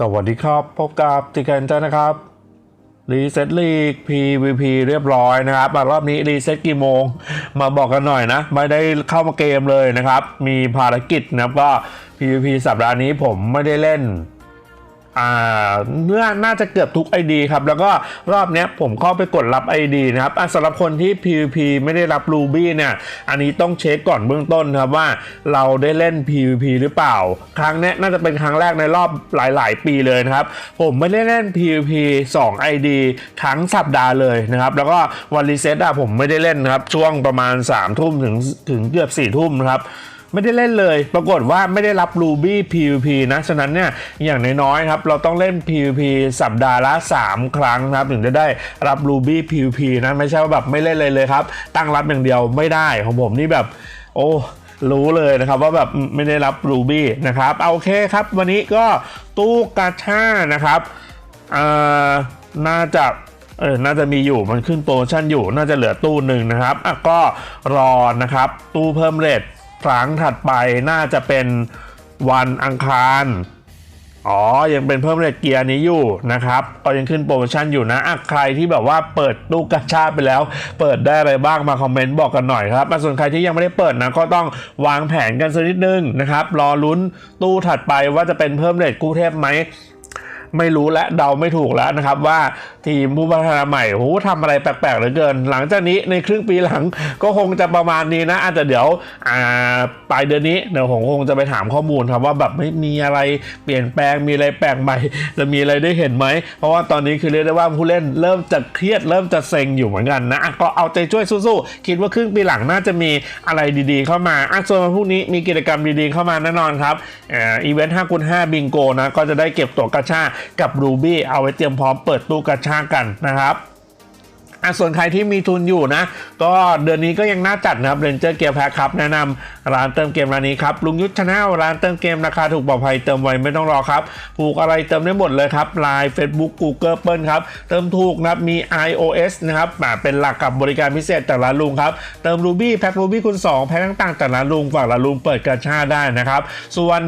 สวัสดีครับ พบกับติกันจ้านะครับ รีเซ็ตลีก PVP เรียบร้อยนะครับมารอบนี้รีเซ็ตกี่โมง มาบอกกันหน่อยนะ ไม่ได้เข้ามาเกมเลยนะครับ มีภารกิจนะครับก็ PVP สัปดาห์นี้ผมไม่ได้เล่น อ่าเมื่อน่าจะเกือบทุก ID ครับ แล้วก็รอบนี้ผมเข้าไปกดรับ ID นะครับสำหรับคนที่ PVP ไม่ได้รับ Ruby เนี่ย อันนี้ต้องเช็คก่อนเบื้องต้นครับว่าเราได้เล่น PVP หรือเปล่า ครั้งนี้น่าจะเป็นครั้งแรกในรอบหลาย ๆ ปีเลยนะครับ ผมไม่ได้เล่น PVP 2 ID ทั้งสัปดาห์เลยนะครับ แล้วก็วันรีเซ็ตอะผมไม่ได้เล่นนครับ ช่วงประมาณ3ทุ่มถึงถึงเกือบ4ทุ่มนะครับ ไม่ได้เล่นเลย ปรากฏว่าไม่ได้รับ Ruby PVP นะ ฉะนั้นเนี่ยอย่างน้อยๆครับเราต้องเล่น PVP สัปดาห์ละ 3 ครั้งครับถึงจะได้รับ Ruby PVP นะไม่ใช่ว่าแบบไม่เล่นเลยเลยครับ ตั้งรับอย่างเดียวไม่ได้ของผมนี่แบบ โอ้รู้เลยนะครับว่าแบบไม่ได้รับ Ruby นะครับเอาโอเคครับ วันนี้ก็ตู้กาชานะครับอ่าน่าจะเออน่าจะมีอยู่มันขึ้นโปรโมชั่นอยู่ น่าจะเหลือตู้หนึ่งนะครับอะก็รอนะครับ ตู้เพิ่มเรท ครั้งถัดไปน่าจะเป็นวันอังคาร อ๋อ ยังเป็นเพิ่มเรทเกียร์นี้อยู่นะครับก็ยังขึ้นโปรโมชั่นอยู่นะะใครที่แบบว่าเปิดตู้กระชาไปแล้ว เปิดได้อะไรบ้างมาคอมเมนต์บอกกันหน่อยครับส่วนใครที่ยังไม่ได้เปิดนะก็ต้องวางแผนกันสักนิดนึงนะครับ รอลุ้นตู้ถัดไปว่าจะเป็นเพิ่มเรทกู้เทพไหม ไม่รู้และเดาไม่ถูกแล้วนะครับว่าทีมผู้พัฒนาใหม่โหทำอะไรแปลกๆเหลือเกิน หลังจากนี้ในครึ่งปีหลังก็คงจะประมาณนี้นะอาจจะเดี๋ยวอ่าปลายเดือนนี้เดี๋ยวผมคงจะไปถามข้อมูลครับว่าแบบไม่มีอะไรเปลี่ยนแปลงมีอะไรแปลกใหม่ จะมีอะไรได้เห็นไหม เพราะว่าตอนนี้คือเรียกได้ว่าผู้เล่นเริ่มจะเครียดเริ่มจะเซ็งอยู่เหมือนกันนะก็เอาใจช่วยสู้ๆคิดว่าครึ่งปีหลังน่าจะมีอะไรดีๆ เข้ามาอะส่วนวันพรุ่งนี้มีกิจกรรมดีๆเข้ามาแน่นอนครับอ่ออีเวนต์5คูณ5บิงโกนะก็จะได้เก็บตัวกระชากับ Ruby เอาไว้เตรียมพร้อมเปิดตู้กระชากันนะครับอะส่วนใครที่มีทุนอยู่นะ ก็เดือนนี้ก็ยังน่าจัดนะครับเรนเจอร์เกมแพ็คครับแนะนำร้านเติมเกมร้านนี้ครับลุงยุทธชาแนลร้านเติมเกมราคาถูกปลอดภัยเติมไวไม่ต้องรอครับผูกอะไรเติมได้หมดเลยครับ Line Facebook Google เปิลครับเติมถูกนะครับมี iOS นะครับเป็นหลักกับบริการพิเศษจากร้านลุงครับเติม Ruby แพ็ค Ruby คูณ2แพ็คต่างๆจากร้านลุงฝากร้านลุงเปิดกระชาได้นะครับส่วน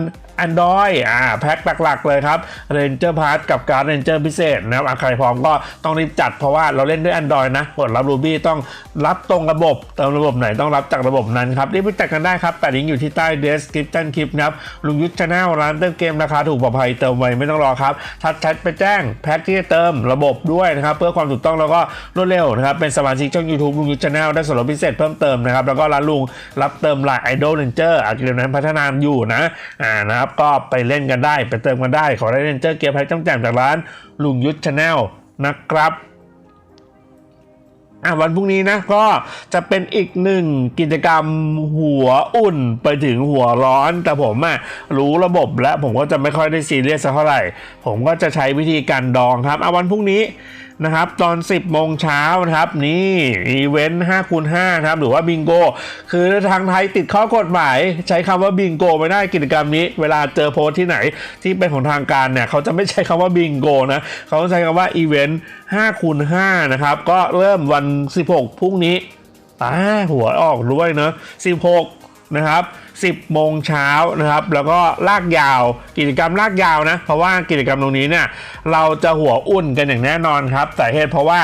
Android อ่าแพ็คหลักๆเลยครับ Ranger Pass กับการ Ranger พิเศษนะครับใครพร้อมก็ต้องรีบจัดเพราะว่าเราเล่นด้วย Android นะกดรับ Ruby ต้องรับตรงระบบเติมระบบไหนต้องรับจากระบบนั้นครับรีบไปจัดกันได้ครับแปะลิงก์อยู่ที่ใต้ description คลิปนะครับลุงยุทธชาแนลร้านเติมเกมราคาถูกปลอดภัยเติมไวไม่ต้องรอครับทักแชทไปแจ้งแพ็คที่จะเติมระบบด้วยนะครับเพื่อความถูกต้องแล้วก็รวดเร็วนะครับเป็นสมาชิกช่อง YouTube ลุงยุทธชาแนลได้ส่วนลดพิเศษเพิ่มเติมนะครับแล้วก็ร้านลุงรับเติมไลน์ Idol Ranger อากิจนั้นพัฒนาอยู่นะอ่านะครับก็ไปเล่นกันได้ ไปเติมกันได้ ขอได้ Ranger เกียร์แพ็คจ้ำแจ่มจากร้านลุงยุทธชาแนลนะครับอะวันพรุ่งนี้นะก็จะเป็นอีกหนึ่งกิจกรรมหัวอุ่นไปถึงหัวร้อน แต่ผมอะรู้ระบบแล้วผมก็จะไม่ค่อยได้ซีเรียสสักเท่าไหร่ ผมก็จะใช้วิธีการดองครับเอาวันพรุ่งนี้ นะครับตอน 10โมงเช้านะครับนี่อีเวนต์5คูณ5นะครับหรือว่าบิงโกคือทางไทยติดข้อกฎหมาย ใช้คำว่าบิงโกไม่ได้กิจกรรมนี้ เวลาเจอโพสที่ไหนที่เป็นของทางการเนี่ยเขาจะไม่ใช้คำว่าบิงโกนะเขาใช้คำว่าอีเวนต์5คูณ5นะครับก็เริ่มวัน 16พรุ่งนี้อ่าหัวออกด้วยเนอะ16นะครับ 10 โมงเช้านะครับ แล้วก็ลากยาวกิจกรรมลากยาวนะ เพราะว่ากิจกรรมตรงนี้เนี่ยเราจะหัวอุ่นกันอย่างแน่นอนครับสาเหตุเพราะว่า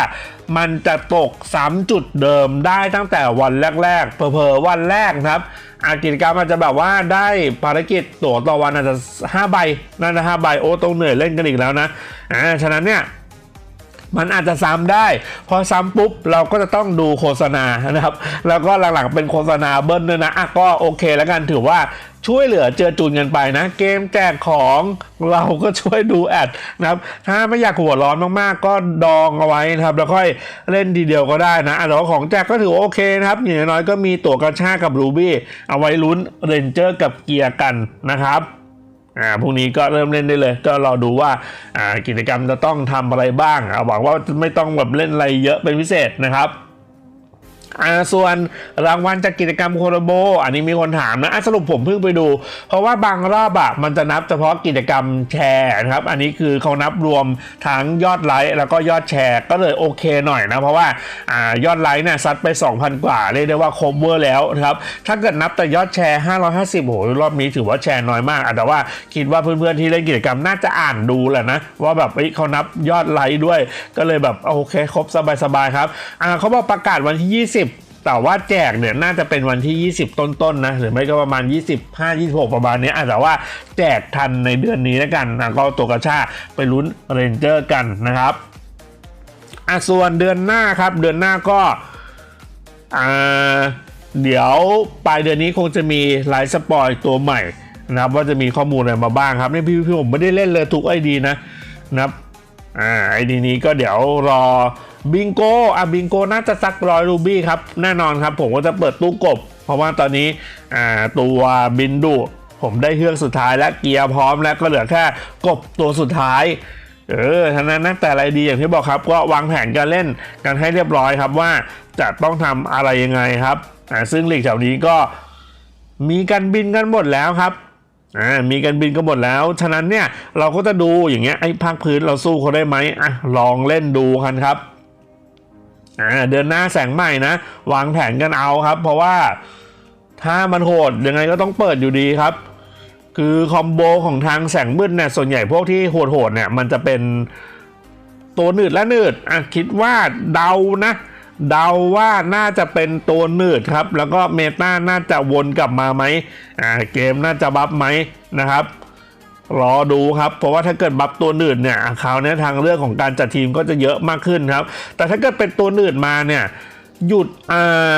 มันจะตกซ้ำจุดเดิมได้ตั้งแต่วันแรกๆเผลอๆวันแรกนะครับอากิจกรรมอาจจะแบบว่าได้ภารกิจตั๋วต่อวันอาจจะ5ใบนั่นนะ5ใบโอ้ต้องเหนื่อยเล่นกันอีกแล้วนะอ่าฉะนั้นเนี่ย มันอาจจะซ้ำได้ พอซ้ำปุ๊บเราก็จะต้องดูโฆษณานะครับ แล้วก็หลังๆเป็นโฆษณาเบิ้ลด้วยนะอะก็โอเคแล้วกันถือว่าช่วยเหลือเจือจุนกันไปนะ เกมแจกของเราก็ช่วยดูแอดนะครับ ถ้าไม่อยากหัวร้อนมากๆ ก็ดองเอาไว้นะครับ แล้วค่อยเล่นทีเดียวก็ได้นะแต่ว่าของแจกก็ถือโอเคนะครับอย่างน้อยก็มีตั๋วกระชากกับรูบี้เอาไว้ลุ้นเรนเจอร์กับเกียร์กันนะครับ อ่าพรุ่งนี้ก็เริ่มเล่นได้เลย ก็รอดูว่าอ่ากิจกรรมจะต้องทำอะไรบ้างอ่าหวังว่าไม่ต้องแบบเล่นอะไรเยอะเป็นพิเศษนะครับ อ่าส่วนรางวัลจากกิจกรรมโคโรโบ อันนี้มีคนถามนะอะสรุปผมเพิ่งไปดู เพราะว่าบางรอบอะมันจะนับเฉพาะกิจกรรมแชร์นะครับ อันนี้คือเขานับรวมทั้งยอดไลค์แล้วก็ยอดแชร์ ก็เลยโอเคหน่อยนะ เพราะว่าอ่ายอดไลค์เนี่ยซัดไป 2,000 กว่าเรียกได้ว่าครบเวอร์แล้วนะครับ ถ้าเกิดนับแต่ยอดแชร์ 550โหรอบนี้ถือว่าแชร์น้อยมากแต่ว่าคิดว่าเพื่อนๆที่เล่นกิจกรรมน่าจะอ่านดูแหละนะว่าแบบเอ้ยเขานับยอดไลค์ด้วย ก็เลยแบบโอเคครบสบายๆครับอ่าเขาบอกประกาศวันที่ 20 แต่ว่าแจกเนี่ยน่าจะเป็นวันที่ 20 ต้นๆนะหรือไม่ก็ประมาณ 25 26 ประมาณนี้อะแต่ว่าแจกทันในเดือนนี้แล้วกันอะก็ตัวกระชาไปลุ้นเรนเจอร์กันนะครับอะส่วนเดือนหน้าครับเดือนหน้าก็อ่าเดี๋ยวปลายเดือนนี้คงจะมีไลฟ์สปอยตัวใหม่นะครับว่าจะมีข้อมูลอะไรมาบ้างครับนี่พี่พี่ผมไม่ได้เล่นเลยทุกไอดีนะนะครับอ่าไอดีนี้ก็เดี๋ยวรอ บิงโกอะบิงโกน่าจะสักร้อยรูบี้ครับ แน่นอนครับผมก็จะเปิดตู้กบ เพราะว่าตอนนี้อ่าตัวบินดูผมได้เครื่องสุดท้ายและเกียร์พร้อมแล้วก็เหลือแค่กบตัวสุดท้ายเออทั้งนั้นนะแต่อะไรดีอย่างที่บอกครับ ก็วางแผนการเล่นกันให้เรียบร้อยครับว่าจะต้องทำอะไรยังไงครับอ่าซึ่งหลีกแถวนี้ก็มีการบินกันหมดแล้วครับอ่ามีการบินก็หมดแล้ว ฉะนั้นเนี่ยเราก็จะดูอย่างเงี้ยไอ้ภาคพื้นเราสู้เขาได้ไหมอะลองเล่นดูกันครับ อ่าเดือนหน้าแสงใหม่นะวางแผนกันเอาครับ เพราะว่าถ้ามันโหดยังไงก็ต้องเปิดอยู่ดีครับ คือคอมโบของทางแสงมืดเนี่ยส่วนใหญ่พวกที่โหดๆเนี่ยมันจะเป็นตัวหนืดและหนืดอะคิดว่าเดานะเดาว่าน่าจะเป็นตัวหนืดครับ แล้วก็เมตาน่าจะวนกลับมาไหมอ่าเกมน่าจะบัฟไหมนะครับ รอดูครับ เพราะว่าถ้าเกิดบัฟตัวหนืดเนี่ยคราวนี้ทางเรื่องของการจัดทีมก็จะเยอะมากขึ้นครับ แต่ถ้าเกิดเป็นตัวหนืดมาเนี่ยหยุดอ่า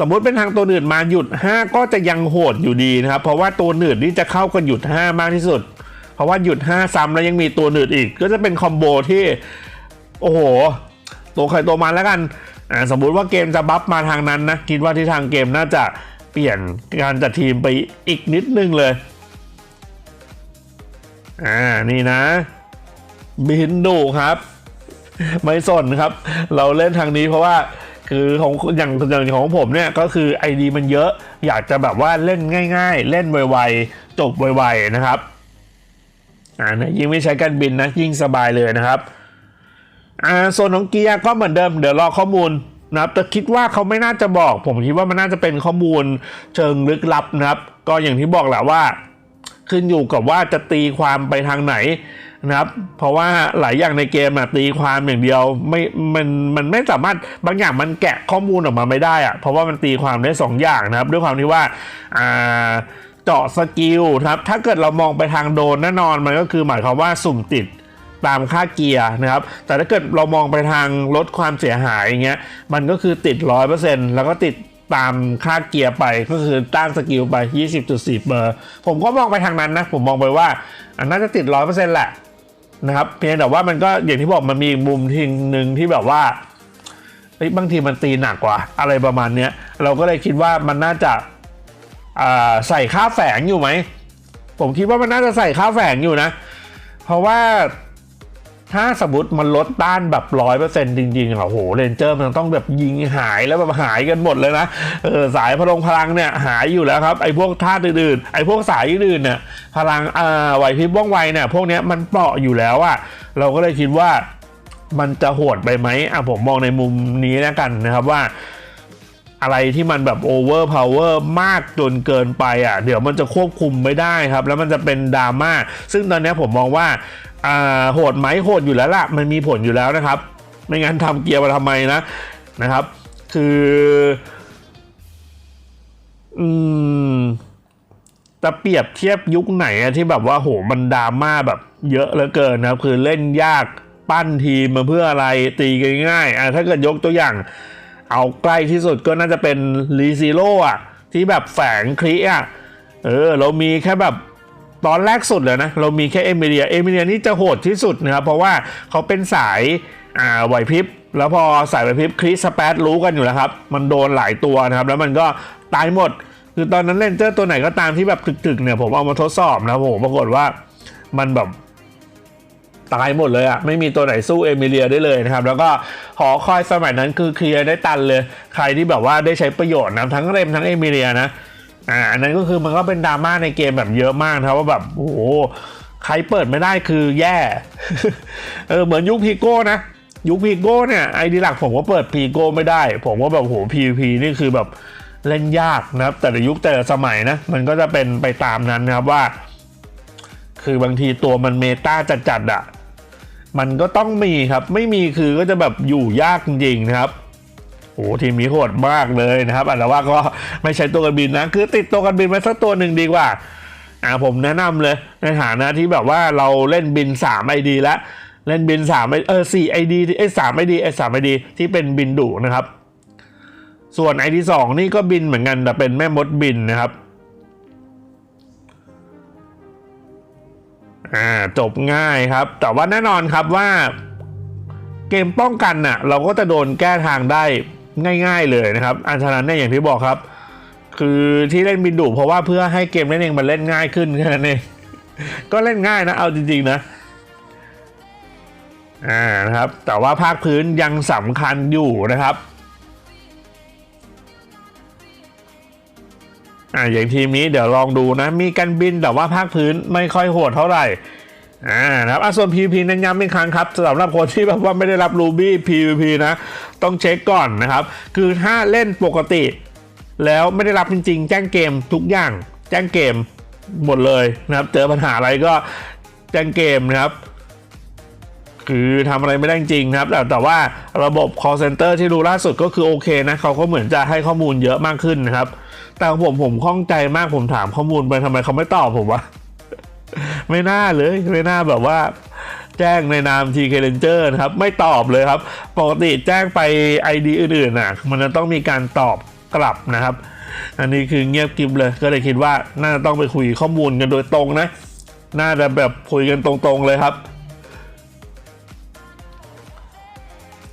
สมมติเป็นทางตัวหนืดมาหยุด 5 ก็จะยังโหดอยู่ดีนะครับ เพราะว่าตัวหนืดนี่จะเข้ากันหยุด 5 มากที่สุด เพราะว่าหยุด 5 ซ้ำแล้วยังมีตัวหนืดอีก ก็จะเป็นคอมโบที่โอ้โหตัวใครตัวมันแล้วกันอ่าสมมุติว่าเกมจะบัฟมาทางนั้นนะคิดว่าที่ทางเกมน่าจะเปลี่ยนการจัดทีมไปอีกนิดนึงเลย อ่านี่นะบินดูครับ ไม่สนครับ เราเล่นทางนี้เพราะว่าคือของอย่างอย่างของผมเนี่ยก็คือไอดีมันเยอะ อยากจะแบบว่าเล่นง่าย ๆ เล่นไวๆ จบไวๆนะครับอ่านี่ยยิ่งไม่ใช้การบินนะยิ่งสบายเลยนะครับอ่าส่วนของเกียร์ก็เหมือนเดิมเดี๋ยวรอข้อมูลนะครับแต่คิดว่าเขาไม่น่าจะบอก ผมคิดว่ามันน่าจะเป็นข้อมูลเชิงลึกลับนะครับ ก็อย่างที่บอกแหละว่า ขึ้นอยู่กับว่าจะตีความไปทางไหนนะครับ เพราะว่าหลายอย่างในเกมอะตีความอย่างเดียวไม่มันมันไม่สามารถบางอย่างมันแกะข้อมูลออกมาไม่ได้อะเพราะว่ามันตีความได้สองอย่างนะครับ ด้วยความที่ว่าอ่าเจาะสกิลครับ ถ้าเกิดเรามองไปทางโดนแน่นอนมันก็คือหมายความว่าสุ่มติดตามค่าเกียร์นะครับ แต่ถ้าเกิดเรามองไปทางลดความเสียหายอย่างเงี้ย มันก็คือติด 100%แล้วก็ติด ตามค่าเกียร์ไปก็คือตั้งสกิลไป 20.4 เบอร์ ผมก็มองไปทางนั้นนะ ผมมองไปว่าอันน่าจะติด 100%แหละนะครับ เพียงแต่ว่ามันก็อย่างที่บอกมันมีมุมทีหนึ่งที่แบบว่าเฮ้บางทีมันตีหนักกว่า อะไรประมาณเนี้ยเราก็เลยคิดว่ามันน่าจะาใส่ค่าแฝงอยู่ไหม ผมคิดว่ามันน่าจะใส่ค่าแฝงอยู่นะ เพราะว่า ถ้าสมมติมันลดต้านแบบร้อยเปอร์เซ็นต์จริงๆอะโอ้โหเรนเจอร์มันต้องแบบยิงหายแล้วแบบหายกันหมดเลยนะเออสายพลังพลังเนี่ยหายอยู่แล้วครับไอ้พวกธาตุอื่นๆไอ้พวกสายอื่นเนี่ยพลังอ่าไหวพริบว่องไวเนี่ยพวกเนี้ยมันเปราะอยู่แล้วอะเราก็เลยคิดว่ามันจะโหดไปไหมอะผมมองในมุมนี้แล้วกันนะครับว่าอะไรที่มันแบบโอเวอร์พาวเวอร์มากจนเกินไปอะ เดี๋ยวมันจะควบคุมไม่ได้ครับ แล้วมันจะเป็นดราม่าซึ่งตอนนี้ผมมองว่า อ่าโหดไหมโหดอยู่แล้วล่ะ มันมีผลอยู่แล้วนะครับ ไม่งั้นทำเกียร์มาทำไมนะนะครับ คืออืมจะเปรียบเทียบยุคไหนอะที่แบบว่าโหมันดราม่าแบบ เยอะเหลือเกินนะครับ คือเล่นยากปั้นทีมมาเพื่ออะไรตีกันง่ายอะถ้าเกิดยกตัวอย่าง เอาใกล้ที่สุดก็น่าจะเป็นรีซิโร่อะที่แบบแฝงคลิอะเออ เรามีแค่แบบ ตอนแรกสุดเลยนะ เรามีแค่เอมิเลียเอมิเลียนี่จะโหดที่สุดนะครับ เพราะว่าเขาเป็นสายอ่าไหวพริบ แล้วพอสายไหวพริบคริสสเปซรู้กันอยู่แล้วครับ มันโดนหลายตัวนะครับ แล้วมันก็ตายหมด คือตอนนั้นเลนเจอร์ตัวไหนก็ตามที่แบบถึกๆเนี่ยผมเอามาทดสอบนะผมปรากฏว่ามันแบบตายหมดเลยอะไม่มีตัวไหนสู้เอมิเลียได้เลยนะครับ แล้วก็หอคอยสมัยนั้นคือเคลียร์ได้ตันเลย ใครที่แบบว่าได้ใช้ประโยชน์นะทั้งเรมทั้งเอมิเลียนะ อ่าอันนั้นก็คือมันก็เป็นดราม่าในเกมแบบเยอะมากนะครับว่าแบบโอ้โหใครเปิดไม่ได้คือแย่เออเหมือนยุคพีโก้นะยุคพีโก้เนี่ยไอดีหลักผมก็เปิดพีโก้ไม่ได้ ผมว่าแบบโหพีพีนี่คือแบบเล่นยากนะครับ แต่ละยุคแต่ละสมัยนะ มันก็จะเป็นไปตามนั้นนะครับว่า คือบางทีตัวมันเมตาจัดๆอะ่ะมันก็ต้องมีครับ ไม่มีคือก็จะแบบอยู่ยากจริงๆนะครับ โอ้ทีมนี้โหดมากเลยนะครับอันแต่ว่าก็ไม่ใช้ตัวกันบินนะคือติดตัวกันบินไว้สักตัวหนึ่งดีกว่าอ่าผมแนะนำเลยในฐานะที่แบบว่าเราเล่นบิน3 ID แล้วเล่นบิน3เออ4 ID เอ้ย3 ID เอ้ย3 ID ที่เป็นบินดุนะครับ ส่วน ID 2นี่ก็บินเหมือนกันแต่เป็นแม่มดบินนะครับอ่าจบง่ายครับ แต่ว่าแน่นอนครับว่าเกมป้องกันน่ะ เราก็จะโดนแก้ทางได้ ง่ายๆเลยนะครับอันฉะนั้นเนี่ยอย่างที่บอกครับ คือที่เล่นบินดุเพราะว่าเพื่อให้เกมเล่นเองมันเล่นง่ายขึ้นแค่นั้นเองก็เล่นง่ายนะเอาจริงๆนะอ่านะครับแต่ว่าภาคพื้นยังสำคัญอยู่นะครับอ่าอย่างทีมนี้เดี๋ยวลองดูนะ มีการบินแต่ว่าภาคพื้นไม่ค่อยโหดเท่าไหร่ อ่านะครับอะส่วน PVP นั้นย้ำอีกครั้งครับสำหรับคนที่แบบว่าไม่ได้รับ Ruby PVP นะ ต้องเช็คก่อนนะครับ คือถ้าเล่นปกติ แล้วไม่ได้รับจริง ๆ แจ้งเกมทุกอย่าง แจ้งเกมหมดเลยนะครับ เจอปัญหาอะไรก็แจ้งเกมนะครับคือทำอะไรไม่ได้จริงนะครับ แต่แต่ว่าระบบ call center ที่ดูล่าสุดก็คือโอเคนะเขาก็เหมือนจะให้ข้อมูลเยอะมากขึ้นนะครับ แต่ผมผมข้องใจมากผมถามข้อมูลไปทำไมเขาไม่ตอบผมวะ ไม่น่าเลย ไม่น่าแบบว่า แจ้งในนาม TK Ranger นะครับ ไม่ตอบเลยครับ ปกติแจ้งไป ID อื่นๆน่ะมันจะต้องมีการตอบกลับนะครับ อันนี้คือเงียบกริบเลย ก็เลยคิดว่าน่าจะต้องไปคุยข้อมูลกันโดยตรงนะ น่าจะแบบคุยกันตรงๆเลยครับ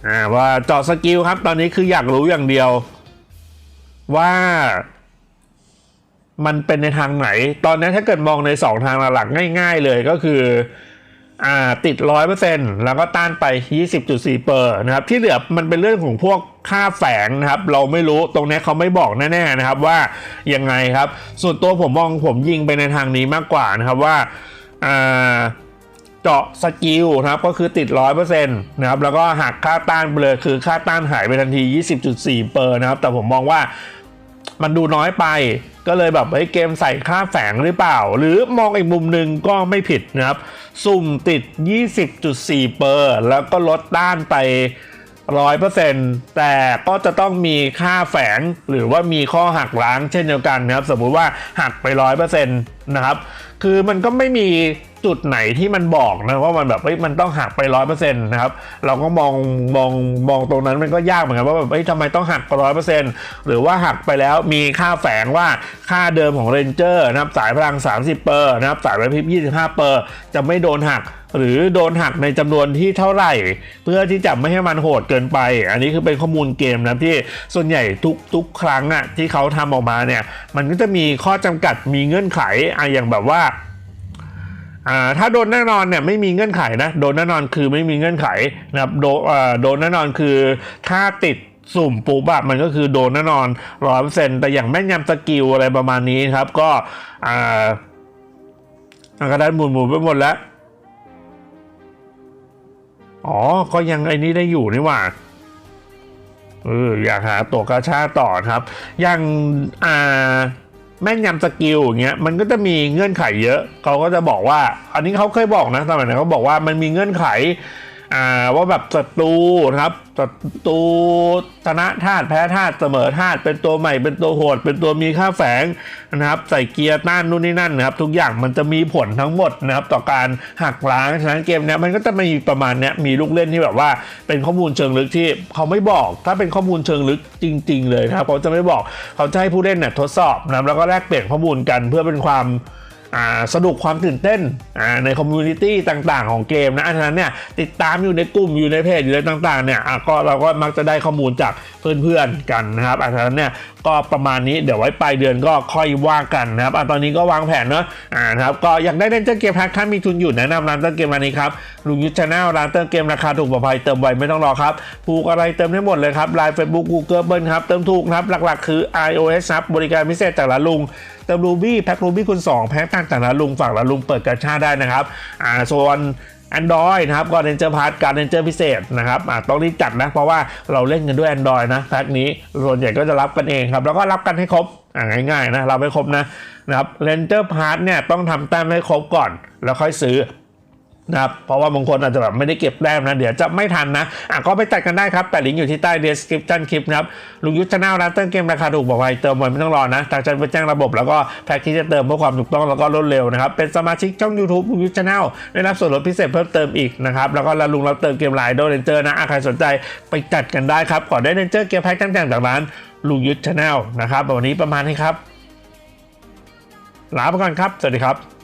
อ่าว่าเจาะสกิลครับ ตอนนี้คืออยากรู้อย่างเดียว ว่า มันเป็นในทางไหน ตอนนี้ถ้าเกิดมองใน 2 ทางหลักง่าย ๆ เลยก็คืออ่าติด100%แล้วก็ต้านไป 20.4เปอร์นะครับ ที่เหลือมันเป็นเรื่องของพวกค่าแฝงนะครับ เราไม่รู้ตรงนี้เขาไม่บอกแน่ๆนะครับว่ายังไงครับ ส่วนตัวผมมองผมยิงไปในทางนี้มากกว่านะครับว่าอ่าเจาะสกิลนะครับก็คือติด 100%นะครับแล้วก็หักค่าต้านไปเลยคือค่าต้านหายไปทันที 20.4เปอร์นะครับแต่ผมมองว่า มันดูน้อยไป ก็เลยแบบเฮ้ยเกมใส่ค่าแฝงหรือเปล่า หรือมองอีกมุมหนึ่งก็ไม่ผิดนะครับ สุ่มติด 20.4เปอร์แล้วก็ลดต้านไป100%แต่ก็จะต้องมีค่าแฝงหรือว่ามีข้อหักล้างเช่นเดียวกันนะครับ สมมุติว่าหักไป100%นะครับ คือมันก็ไม่มี จุดไหนที่มันบอกนะว่ามันแบบเฮ้ยมันต้องหักไปร้อยเปอร์เซ็นต์นะครับเราก็มองมองมองตรงนั้นมันก็ยากเหมือนกันว่าแบบเฮ้ยทำไมต้องหักร้อยเปอร์เซ็นต์หรือว่าหักไปแล้วมีค่าแฝงว่าค่าเดิมของเรนเจอร์นะครับสายพลัง 30 เปอร์นะครับสายไวพริบ 25 เปอร์จะไม่โดนหักหรือโดนหักในจำนวนที่เท่าไหร่ เพื่อที่จะไม่ให้มันโหดเกินไป อันนี้คือเป็นข้อมูลเกมนะที่ส่วนใหญ่ทุกทุกครั้งอะที่เขาทำออกมาเนี่ยมันก็จะมีข้อจำกัดมีเงื่อนไขอะอย่างแบบว่า อ่าถ้าโดนแน่นอนเนี่ยไม่มีเงื่อนไขนะโดนแน่นอนคือไม่มีเงื่อนไขนะครับโดนอ่าโดนแน่นอนคือถ้าติดสุ่มปุ๊บอะมันก็คือโดนแน่นอนร้อยเปอร์เซ็นต์แต่อย่างแม่นยำสกิลอะไรประมาณนี้ครับ ก็อ่ากระดานหมุนหมุนไปหมดแล้ว อ๋อ ก็ยังไอ้นี้ได้อยู่นี่หว่าเอออยากหาตัวกาชาต่อครับย่างอ่า แม่นยำสกิลอย่างเงี้ยมันก็จะมีเงื่อนไขเยอะเขาก็จะบอกว่า อันนี้เขาเคยบอกนะสมัยนั้นเขาบอกว่ามันมีเงื่อนไข ว่าแบบศัตรูนะครับศัตรูชนะธาตุแพ้ธาตุเสมอธาตุเป็นตัวใหม่เป็นตัวโหด เป็นตัวมีค่าแฝงนะครับใส่เกียร์ต้านนู่นนี่นั่นนะครับทุกอย่างมันจะมีผลทั้งหมดนะครับต่อการหักล้างฉะนั้นเกมเนี้ยมันก็จะมีประมาณเนี้ยมีลูกเล่นที่แบบว่าเป็นข้อมูลเชิงลึกที่เขาไม่บอก ถ้าเป็นข้อมูลเชิงลึกจริง ๆ เลยนะครับเขาจะไม่บอกเขาจะให้ผู้เล่นเนี่ยทดสอบนะแล้วก็แลกเปลี่ยนข้อมูลกันเพื่อเป็นความ สนุกความตื่นเต้นในคอมมูนิตี้ต่างๆ ของเกมนะอันนั้นเนี่ยติดตามอยู่ในกลุ่มอยู่ในเพจอยู่ในต่างๆเนี่ยก็เราก็มักจะได้ข้อมูลจากเพื่อนๆกันนะครับอันนั้นเนี่ย ก็ประมาณนี้เดี๋ยวไว้ปลายเดือนก็ค่อยว่ากันนะครับอตอนนี้ก็วางแผนเนอะอ่านะครับก็อยากได้เล่นเจ้าเกมแพ็คถ้ามีทุนอยู่แนะนำร้านเติมเกมร้านนี้ครับลุงยุทธชาแนลร้านเติมเกมราคาถูกปลอดภัยเติมไวไม่ต้องรอครับผูกอะไรเติมได้หมดเลยครับไลน์เฟซบุ๊กกูเกิลเบิลครับเติมถูกนะครับหลักๆ คือ iOS ครับบริการพิเศษจากร้านลุงเติมรูบี้แพ็ครูบี้คูณ2แพ็คต่างจากร้านลุงฝากร้านลุงเปิดกระชาได้นะครับอ่าส่วน Android นะครับก็เรนเจอร์พาร์ทการเรนเจอร์พิเศษนะครับต้องรีบจัดนะเพราะว่าเราเล่นกันด้วย Android นะแพ็คนี้ส่วนใหญ่ก็จะรับกันเองครับ แล้วก็รับกันให้ครบง่ายๆนะรับให้ครบนะนะครับเรนเจอร์พาร์ทเนี่ยต้องทำแต้มให้ครบก่อน แล้วค่อยซื้อ นะครับเพราะว่าบางคนอาจจะแบบไม่ได้เก็บแต้มนะ เดี๋ยวจะไม่ทันนะอะก็ไปจัดกันได้ครับ แต่ลิงก์อยู่ที่ใต้ description คลิปนะครับลุงยุทธชาแนลร้านเติมเกมราคาถูกบอกไว้เติมไว้ไม่ต้องรอนะทางฉันไปแจ้งระบบแล้วก็แพ็กที่จะเติมเพื่อความถูกต้องแล้วก็รวดเร็วนะครับ เป็นสมาชิกช่อง YouTube ลุงยุทธชาแนลได้รับส่วนลดพิเศษเพิ่มเติมอีกนะครับแล้วก็ลุงรับเติมเกมไลน์โดเรนเจอร์นะใครสนใจไปจัดกันได้ครับก่อนได้เรนเจอร์เกมแพ็กต่างๆจากร้านลุงยุทธชาแนลนะครับวันนี้ประมาณนี้ครับลาไปก่อนครับ สวัสดีครับ